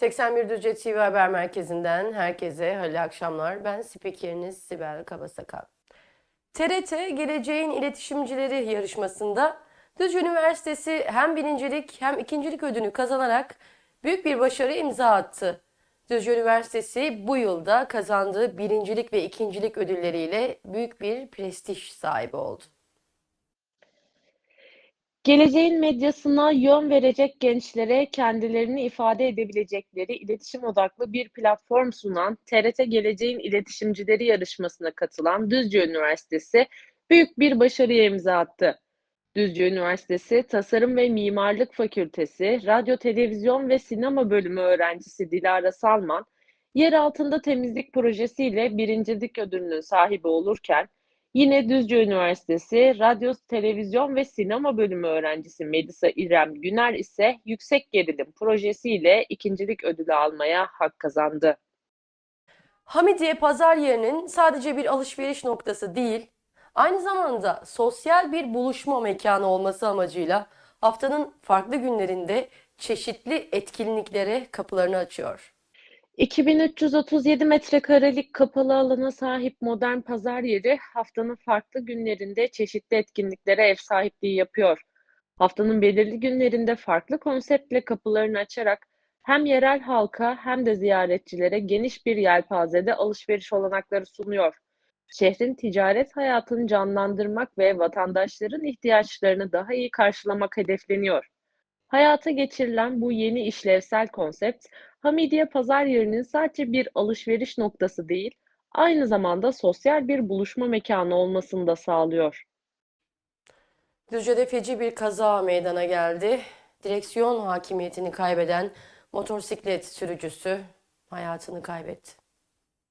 81 Düzce TV Haber Merkezi'nden herkese hayırlı akşamlar. Ben spikeriniz Sibel Kabasakal. TRT Geleceğin İletişimcileri yarışmasında Düzce Üniversitesi hem birincilik hem ikincilik ödülünü kazanarak büyük bir başarı imza attı. Düzce Üniversitesi bu yılda kazandığı birincilik ve ikincilik ödülleriyle büyük bir prestij sahibi oldu. Geleceğin medyasına yön verecek gençlere kendilerini ifade edebilecekleri iletişim odaklı bir platform sunan TRT Geleceğin İletişimcileri yarışmasına katılan Düzce Üniversitesi büyük bir başarıya imza attı. Düzce Üniversitesi Tasarım ve Mimarlık Fakültesi Radyo, Televizyon ve Sinema Bölümü öğrencisi Dilara Salman, yer altında temizlik projesiyle birincilik ödülünün sahibi olurken, Yine Düzce Üniversitesi Radyo, Televizyon ve Sinema Bölümü öğrencisi Melisa İrem Güner ise yüksek gerilim projesiyle ikincilik ödülü almaya hak kazandı. Hamidiye pazar yerinin sadece bir alışveriş noktası değil, aynı zamanda sosyal bir buluşma mekanı olması amacıyla haftanın farklı günlerinde çeşitli etkinliklere kapılarını açıyor. 2337 metrekarelik kapalı alana sahip modern pazar yeri haftanın farklı günlerinde çeşitli etkinliklere ev sahipliği yapıyor. Haftanın belirli günlerinde farklı konseptle kapılarını açarak hem yerel halka hem de ziyaretçilere geniş bir yelpazede alışveriş olanakları sunuyor. Şehrin ticaret hayatını canlandırmak ve vatandaşların ihtiyaçlarını daha iyi karşılamak hedefleniyor. Hayata geçirilen bu yeni işlevsel konsept, Hamidiye pazar yerinin sadece bir alışveriş noktası değil, aynı zamanda sosyal bir buluşma mekanı olmasını da sağlıyor. Düzce'de feci bir kaza meydana geldi. Direksiyon hakimiyetini kaybeden motosiklet sürücüsü hayatını kaybetti.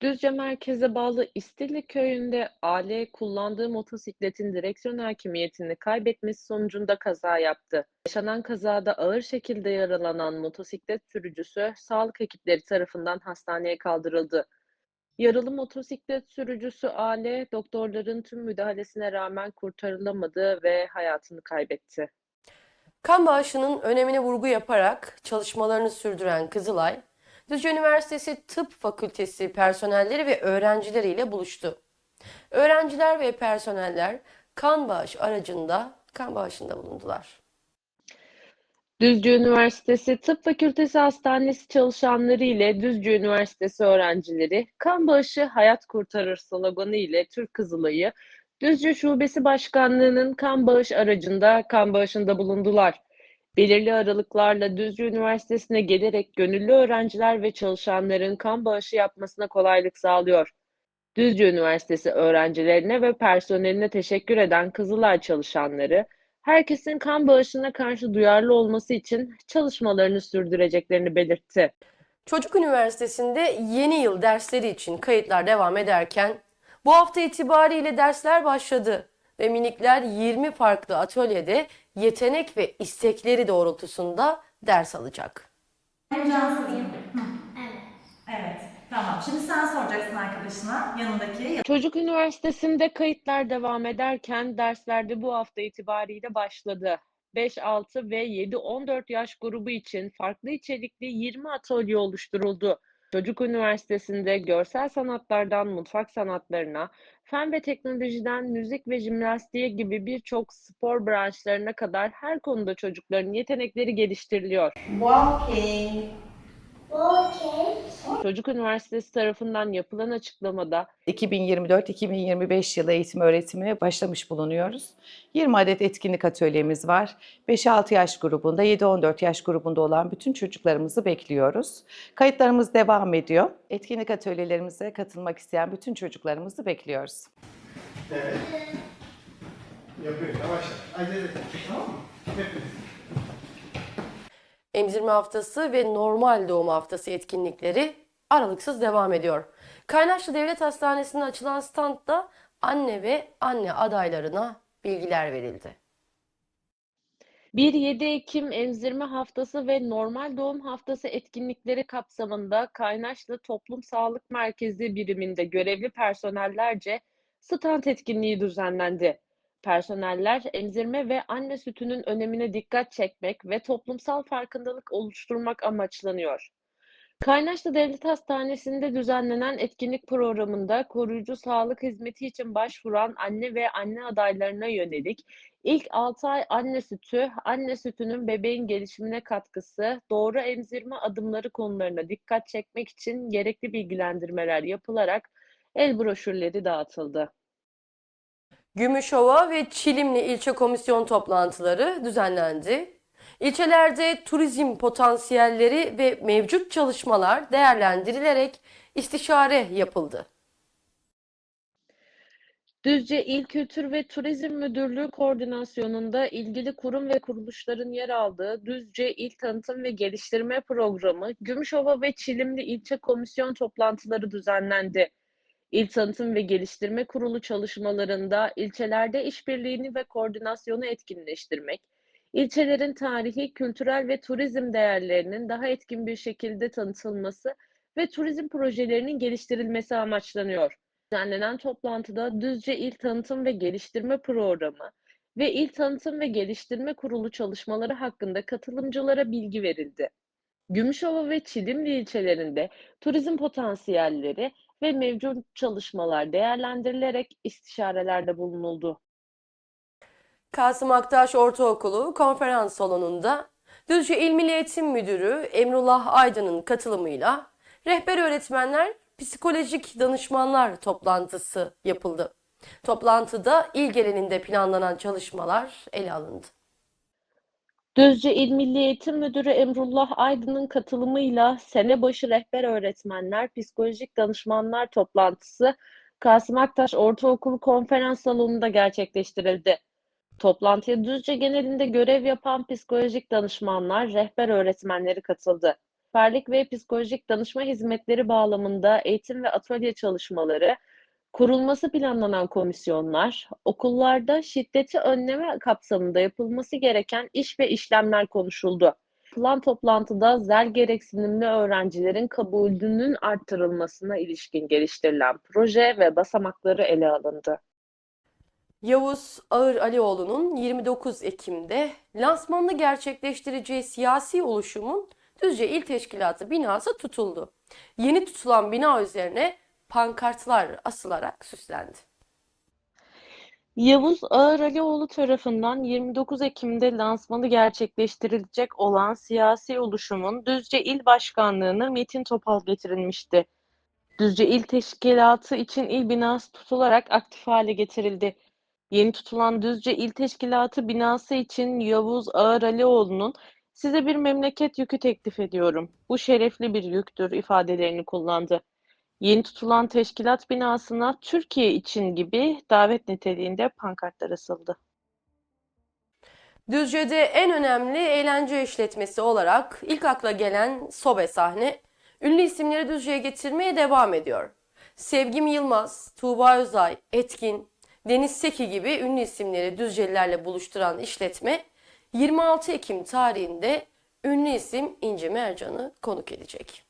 Düzce merkeze bağlı İstilli köyünde AL kullandığı motosikletin direksiyon hakimiyetini kaybetmesi sonucunda kaza yaptı. Yaşanan kazada ağır şekilde yaralanan motosiklet sürücüsü sağlık ekipleri tarafından hastaneye kaldırıldı. Yaralı motosiklet sürücüsü AL doktorların tüm müdahalesine rağmen kurtarılamadı ve hayatını kaybetti. Kan bağışının önemine vurgu yaparak çalışmalarını sürdüren Kızılay, Düzce Üniversitesi Tıp Fakültesi personelleri ve öğrencileriyle buluştu. Öğrenciler ve personeller kan bağış aracında kan bağışında bulundular. Düzce Üniversitesi Tıp Fakültesi Hastanesi çalışanları ile Düzce Üniversitesi öğrencileri kan bağışı hayat kurtarır sloganı ile Türk Kızılay'ı Düzce Şubesi Başkanlığı'nın kan bağış aracında kan bağışında bulundular. Belirli aralıklarla Düzce Üniversitesi'ne gelerek gönüllü öğrenciler ve çalışanların kan bağışı yapmasına kolaylık sağlıyor. Düzce Üniversitesi öğrencilerine ve personeline teşekkür eden Kızılay çalışanları, herkesin kan bağışına karşı duyarlı olması için çalışmalarını sürdüreceklerini belirtti. Çocuk Üniversitesi'nde yeni yıl dersleri için kayıtlar devam ederken bu hafta itibariyle dersler başladı ve minikler 20 farklı atölyede yetenek ve istekleri doğrultusunda ders alacak. Benim Cansu diyeyim. Evet. Evet. Tamam. Şimdi sen soracaksın arkadaşına yanındaki. Çocuk Üniversitesi'nde kayıtlar devam ederken derslerde bu hafta itibariyle başladı. 5, 6 ve 7-14 yaş grubu için farklı içerikli 20 atölye oluşturuldu. Çocuk Üniversitesi'nde görsel sanatlardan mutfak sanatlarına, fen ve teknolojiden müzik ve jimnastiğe gibi birçok spor branşlarına kadar her konuda çocukların yetenekleri geliştiriliyor. Walking. Çocuk Üniversitesi tarafından yapılan açıklamada 2024-2025 yılı eğitim öğretimine başlamış bulunuyoruz. 20 adet etkinlik atölyemiz var. 5-6 yaş grubunda, 7-14 yaş grubunda olan bütün çocuklarımızı bekliyoruz. Kayıtlarımız devam ediyor. Etkinlik atölyelerimize katılmak isteyen bütün çocuklarımızı bekliyoruz. Evet. Yapıyor. Yavaş. Acele. Tamam mı? Hepiniz. Emzirme haftası ve normal doğum haftası etkinlikleri aralıksız devam ediyor. Kaynaşlı Devlet Hastanesi'nde açılan standta anne ve anne adaylarına bilgiler verildi. 1-7 Ekim Emzirme Haftası ve Normal Doğum Haftası etkinlikleri kapsamında Kaynaşlı Toplum Sağlık Merkezi biriminde görevli personellerce stand etkinliği düzenlendi. Personeller emzirme ve anne sütünün önemine dikkat çekmek ve toplumsal farkındalık oluşturmak amaçlanıyor. Kaynaşlı Devlet Hastanesi'nde düzenlenen etkinlik programında koruyucu sağlık hizmeti için başvuran anne ve anne adaylarına yönelik ilk 6 ay anne sütü, anne sütünün bebeğin gelişimine katkısı, doğru emzirme adımları konularına dikkat çekmek için gerekli bilgilendirmeler yapılarak el broşürleri dağıtıldı. Gümüşova ve Çilimli ilçe komisyon toplantıları düzenlendi. İlçelerde turizm potansiyelleri ve mevcut çalışmalar değerlendirilerek istişare yapıldı. Düzce İl Kültür ve Turizm Müdürlüğü koordinasyonunda ilgili kurum ve kuruluşların yer aldığı Düzce İl Tanıtım ve Geliştirme Programı, Gümüşova ve Çilimli ilçe komisyon toplantıları düzenlendi. İl Tanıtım ve Geliştirme Kurulu çalışmalarında ilçelerde işbirliğini ve koordinasyonu etkinleştirmek, ilçelerin tarihi, kültürel ve turizm değerlerinin daha etkin bir şekilde tanıtılması ve turizm projelerinin geliştirilmesi amaçlanıyor. Düzenlenen toplantıda Düzce İl Tanıtım ve Geliştirme Programı ve İl Tanıtım ve Geliştirme Kurulu çalışmaları hakkında katılımcılara bilgi verildi. Gümüşova ve Çilimli ilçelerinde turizm potansiyelleri ve mevcut çalışmalar değerlendirilerek istişarelerde bulunuldu. Kasım Aktaş Ortaokulu konferans salonunda Düzce İl Milli Eğitim Müdürü Emrullah Aydın'ın katılımıyla rehber öğretmenler psikolojik danışmanlar toplantısı yapıldı. Toplantıda il genelinde planlanan çalışmalar ele alındı. Düzce İl Milli Eğitim Müdürü Emrullah Aydın'ın katılımıyla sene başı rehber öğretmenler psikolojik danışmanlar toplantısı Kasım Aktaş Ortaokulu konferans salonunda gerçekleştirildi. Toplantıya Düzce genelinde görev yapan psikolojik danışmanlar, rehber öğretmenleri katıldı. Rehberlik ve psikolojik danışma hizmetleri bağlamında eğitim ve atölye çalışmaları, kurulması planlanan komisyonlar, okullarda şiddeti önleme kapsamında yapılması gereken iş ve işlemler konuşuldu. Yapılan toplantıda zel gereksinimli öğrencilerin kabulünün arttırılmasına ilişkin geliştirilen proje ve basamakları ele alındı. Yavuz Ağır Alioğlu'nun 29 Ekim'de lansmanını gerçekleştireceği siyasi oluşumun Düzce İl Teşkilatı binası tutuldu. Yeni tutulan bina üzerine pankartlar asılarak süslendi. Yavuz Ağar Alioğlu tarafından 29 Ekim'de lansmanı gerçekleştirilecek olan siyasi oluşumun Düzce İl Başkanlığı'na Metin Topal getirilmişti. Düzce İl Teşkilatı için il binası tutularak aktif hale getirildi. Yeni tutulan Düzce İl Teşkilatı binası için Yavuz Ağar Alioğlu'nun size bir memleket yükü teklif ediyorum. Bu şerefli bir yüktür ifadelerini kullandı. Yeni tutulan teşkilat binasına Türkiye için gibi davet niteliğinde pankartlar asıldı. Düzce'de en önemli eğlence işletmesi olarak ilk akla gelen Sobe sahne, ünlü isimleri Düzce'ye getirmeye devam ediyor. Sevgim Yılmaz, Tuğba Özay, Etkin, Deniz Seki gibi ünlü isimleri Düzcelilerle buluşturan işletme 26 Ekim tarihinde ünlü isim İnci Mercan'ı konuk edecek.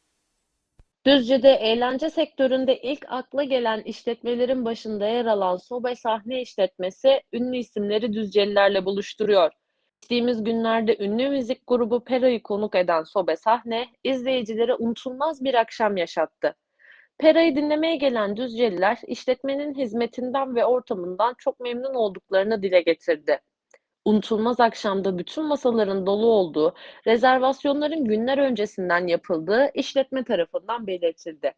Düzce'de eğlence sektöründe ilk akla gelen işletmelerin başında yer alan Sobe Sahne işletmesi ünlü isimleri Düzcelilerle buluşturuyor. Geçtiğimiz günlerde ünlü müzik grubu Pera'yı konuk eden Sobe Sahne, izleyicilere unutulmaz bir akşam yaşattı. Pera'yı dinlemeye gelen Düzceliler, işletmenin hizmetinden ve ortamından çok memnun olduklarını dile getirdi. Unutulmaz akşamda bütün masaların dolu olduğu, rezervasyonların günler öncesinden yapıldığı işletme tarafından belirtildi.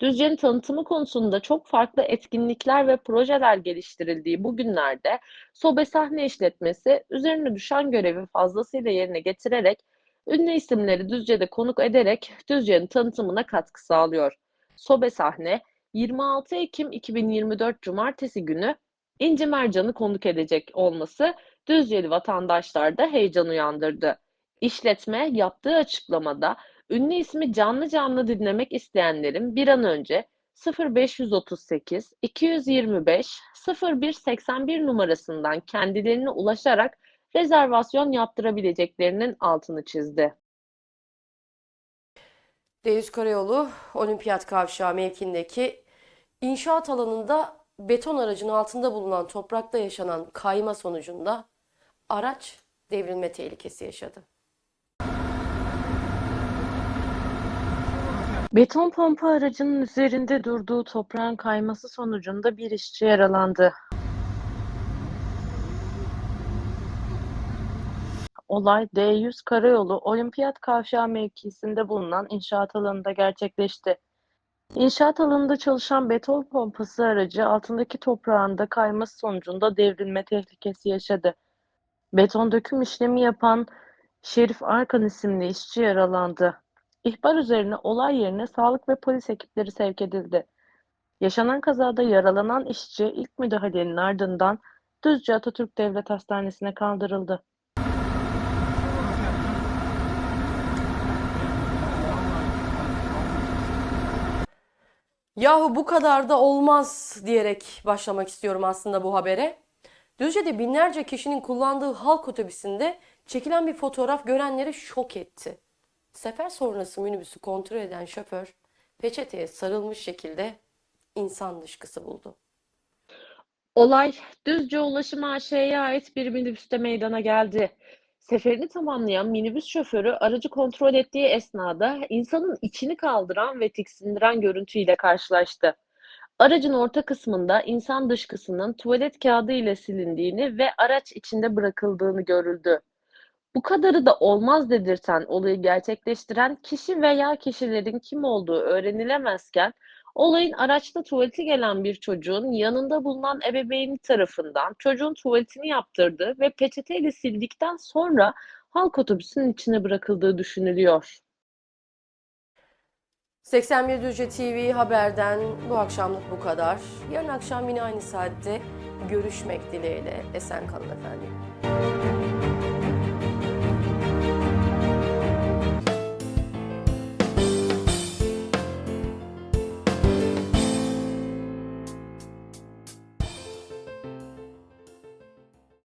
Düzce'nin tanıtımı konusunda çok farklı etkinlikler ve projeler geliştirildiği bu günlerde Sobe Sahne İşletmesi üzerine düşen görevi fazlasıyla yerine getirerek ünlü isimleri Düzce'de konuk ederek Düzce'nin tanıtımına katkı sağlıyor. Sobe Sahne 26 Ekim 2024 Cumartesi günü İnci Mercan'ı konuk edecek olması Düzceli vatandaşlarda heyecan uyandırdı. İşletme yaptığı açıklamada ünlü ismi canlı canlı dinlemek isteyenlerin bir an önce 0538 225 0181 numarasından kendilerine ulaşarak rezervasyon yaptırabileceklerinin altını çizdi. D100 Karayolu Olimpiyat Kavşağı mevkindeki inşaat alanında beton aracın altında bulunan toprakta yaşanan kayma sonucunda araç devrilme tehlikesi yaşadı. Beton pompa aracının üzerinde durduğu toprağın kayması sonucunda bir işçi yaralandı. Olay D100 Karayolu Olimpiyat Kavşağı mevkisinde bulunan inşaat alanında gerçekleşti. İnşaat alanında çalışan beton pompası aracı altındaki toprağında kayması sonucunda devrilme tehlikesi yaşadı. Beton döküm işlemi yapan Şerif Arkan isimli işçi yaralandı. İhbar üzerine olay yerine sağlık ve polis ekipleri sevk edildi. Yaşanan kazada yaralanan işçi ilk müdahalenin ardından Düzce Atatürk Devlet Hastanesi'ne kaldırıldı. Yahu bu kadar da olmaz diyerek başlamak istiyorum aslında bu habere. Düzce'de binlerce kişinin kullandığı halk otobüsünde çekilen bir fotoğraf görenleri şok etti. Sefer sonrası minibüsü kontrol eden şoför peçeteye sarılmış şekilde insan dışkısı buldu. Olay Düzce Ulaşım AŞ'ye ait bir minibüste meydana geldi. Seferini tamamlayan minibüs şoförü aracı kontrol ettiği esnada insanın içini kaldıran ve tiksindiren görüntüyle karşılaştı. Aracın orta kısmında insan dışkısının tuvalet kağıdı ile silindiğini ve araç içinde bırakıldığını görüldü. Bu kadarı da olmaz dedirten olayı gerçekleştiren kişi veya kişilerin kim olduğu öğrenilemezken Olayın araçta tuvaleti gelen bir çocuğun yanında bulunan ebeveyni tarafından çocuğun tuvaletini yaptırdığı ve peçeteyle sildikten sonra halk otobüsünün içine bırakıldığı düşünülüyor. 81 Düzce TV haberden bu akşamlık bu kadar. Yarın akşam yine aynı saatte görüşmek dileğiyle. Esen kalın efendim.